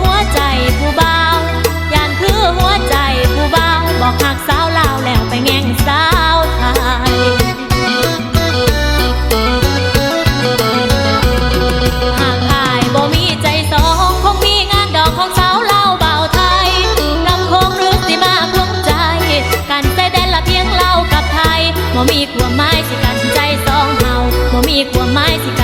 หัวใจผู้เบาย่านคือหัวใจผู้เบาบอกหักสาวลาวแล้วไปแง่งสาวไทยหากอายบ่มีใจสองคงมีงานดอกของสาวลาวบาไทยลำโคงรื้อสิมากลุ้มใจ กันแต่แดนละเพียงเล่ากับไทยบ่มีความหมายสิกันใจสองเฮาบ่มีความหมายสิกัน